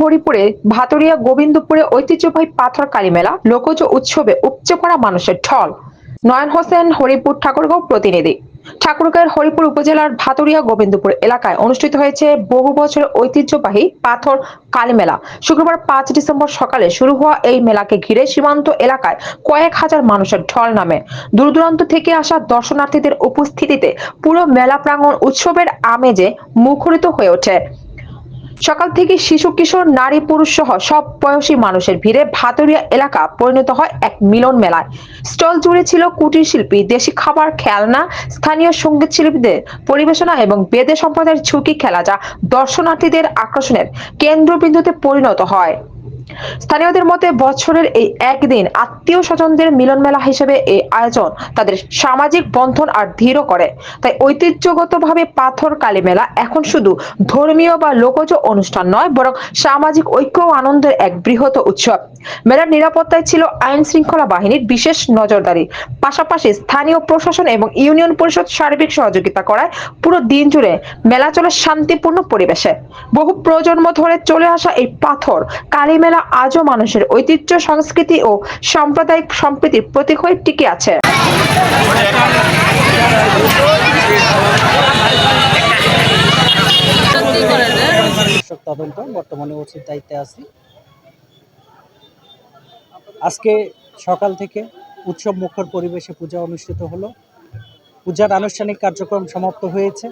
হরিপুরে ভাতরিয়া গোবিন্দপুরে ঐতিহ্যবাহী পাথর কালী মেলা লোকজ উৎসবে উপচে পড়া মানুষের ঢল। নয়ন হোসেন, হরিপুর ঠাকুরগাঁও প্রতিনিধি। ঠাকুরগাঁয়ের হরিপুর উপজেলার ভাতরিয়া গোবিন্দপুর এলাকায় অনুষ্ঠিত হয়েছে বহু বছরের ঐতিহ্যবাহী পাথর কালী মেলা শুক্রবার পাঁচ ডিসেম্বর সকালে শুরু হওয়া এই মেলাকে ঘিরে সীমান্ত এলাকায় কয়েক হাজার মানুষের ঢল নামে। দূর দূরান্ত থেকে আসা দর্শনার্থীদের উপস্থিতিতে পুরো মেলা প্রাঙ্গণ উৎসবের আমেজে মুখরিত হয়ে ওঠে। সকাল থেকে শিশু, কিশোর, নারী, পুরুষ সহ সব বয়সী মানুষের ভিড়ে ভাতরিয়া এলাকা পরিণত হয় এক মিলন মেলায়। স্টল জুড়ে ছিল কুটির শিল্পী, দেশি খাবার, খেলনা, স্থানীয় সংগীত শিল্পীদের পরিবেশনা এবং বেদে সম্প্রদায়ের ঝুঁকি খেলা যা দর্শনার্থীদের আকর্ষণের কেন্দ্রবিন্দুতে পরিণত হয়। স্থানীয়দের মতে, বছরের এই একদিন আত্মীয় স্বজনদের মিলন মেলা হিসেবে এই আয়োজন তাদের সামাজিক বন্ধন আর দৃঢ় করে। তাই ঐতিহ্যগতভাবে পাথর কালী মেলা এখন শুধু ধর্মীয় বা লোকজ অনুষ্ঠান নয়, বরং সামাজিক ঐক্য আনন্দের এক বৃহৎ উৎসব। মেলার নিরাপত্তায় ছিল আইন শৃঙ্খলা বাহিনীর বিশেষ নজরদারি। পাশাপাশি স্থানীয় প্রশাসন এবং ইউনিয়ন পরিষদ সার্বিক সহযোগিতা করায় পুরো দিন জুড়ে মেলা চলে শান্তিপূর্ণ পরিবেশে। বহু প্রজন্ম ধরে চলে আসা এই পাথর কালী মেলা আজও মানুষের ঐতিহ্য, সংস্কৃতি ও সাম্প্রদায়িক সম্প্রীতির প্রতীক হয়ে টিকে আছে। তদন্ত, বর্তমানে ওসির দায়িত্বে আছি। আজকে সকাল থেকে উৎসব মুখর পরিবেশে পূজা অনুষ্ঠিত হলো। পূজার আনুষ্ঠানিক কার্যক্রম সমাপ্ত হয়েছে।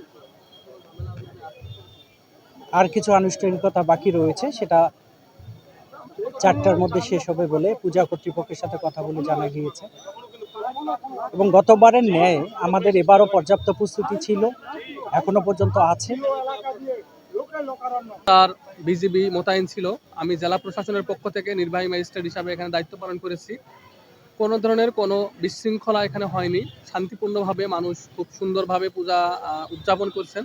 আর কিছু আনুষ্ঠানিকতা বাকি রয়েছে, সেটা চারটার মধ্যে শেষ হবে বলে পূজা কর্তৃপক্ষের সাথে কথা বলে জানা গিয়েছে। এবং গতবারের ন্যায় আমাদের এবারও পর্যাপ্ত প্রস্তুতি ছিল, এখনও পর্যন্ত আছে। তার বিজিবি মোতায়েন ছিল। আমি জেলা প্রশাসনের পক্ষ থেকে নির্বাহী ম্যাজিস্ট্রেট হিসাবে এখানে দায়িত্ব পালন করেছি। কোনো ধরনের কোনো বিশৃঙ্খলা এখানে হয়নি। শান্তিপূর্ণভাবে মানুষ খুব সুন্দরভাবে পূজা উদযাপন করছেন।